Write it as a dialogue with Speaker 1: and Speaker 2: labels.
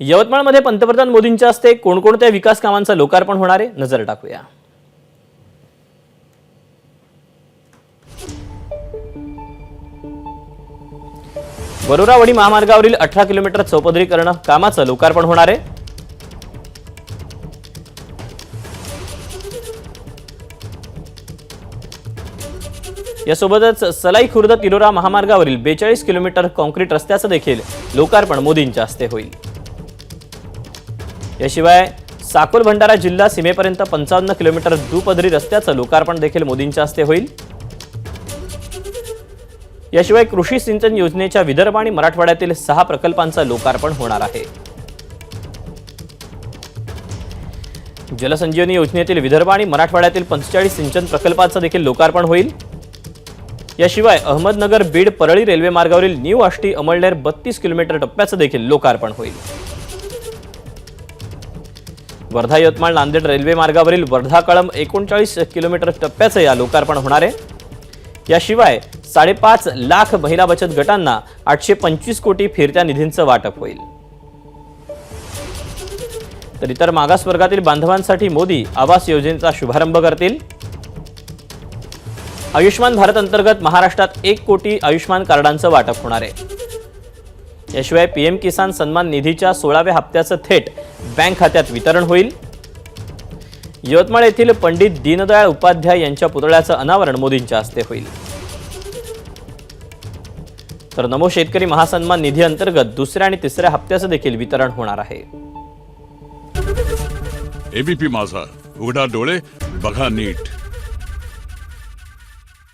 Speaker 1: यवतमाळमध्ये पंतप्रधान मोदींच्या हस्ते कोणकोणत्या विकास कामांचं लोकार्पण होणार आहे? नजर टाकूया. वरोरावडी महामार्गावरील अठरा किलोमीटर चौपदरीकरण कामाचं लोकार्पण होणार आहे. यासोबतच सलाई खुर्द तिरोरा महामार्गावरील बेचाळीस किलोमीटर कॉन्क्रीट रस्त्याचं देखील लोकार्पण मोदींच्या हस्ते होईल. याशिवाय साकोल भंडारा जिल्हा सीमेपर्यंत पंचावन्न किलोमीटर दुपदरी रस्त्याचं लोकार्पण देखील मोदींच्या हस्ते होईल. याशिवाय कृषी सिंचन योजनेच्या विदर्भ आणि मराठवाड्यातील सहा प्रकल्पांचं लोकार्पण होणार आहे. जलसंजीवनी योजनेतील विदर्भ आणि मराठवाड्यातील पंचेचाळीस सिंचन प्रकल्पाचं देखील लोकार्पण होईल. याशिवाय अहमदनगर बीड परळी रेल्वे मार्गावरील न्यू आष्टी अमळनेर बत्तीस किलोमीटर टप्प्याचं देखील लोकार्पण होईल. वर्धा यवतमाळ नांदेड रेल्वे मार्गावरील वर्धा कळंब एकोणचाळीस किलोमीटर टप्प्याचं या लोकार्पण होणार आहे. याशिवाय साडेपाच लाख महिला बचत गटांना आठशे पंचवीस कोटी फिरत्या निधींचं वाटप होईल. तर इतर मागासवर्गातील बांधवांसाठी मोदी आवास योजनेचा शुभारंभ करतील. आयुष्मान भारत अंतर्गत महाराष्ट्रात एक कोटी आयुष्मान कार्डांचं वाटप होणार आहे. याशिवाय पीएम किसान सन्मान निधीच्या सोळाव्या हप्त्याचं थेट बँक खात्यात वितरण होईल. यवतमाळ येथील पंडित दीनदयाळ उपाध्याय यांच्या पुतळ्याचं अनावरण मोदींच्या हस्ते होईल. तर नमो शेतकरी महासन्मान निधी अंतर्गत दुसऱ्या आणि तिसऱ्या हप्त्याचं देखील वितरण होणार आहे.
Speaker 2: एबीपी माझा उघडा डोळे बघा नीट.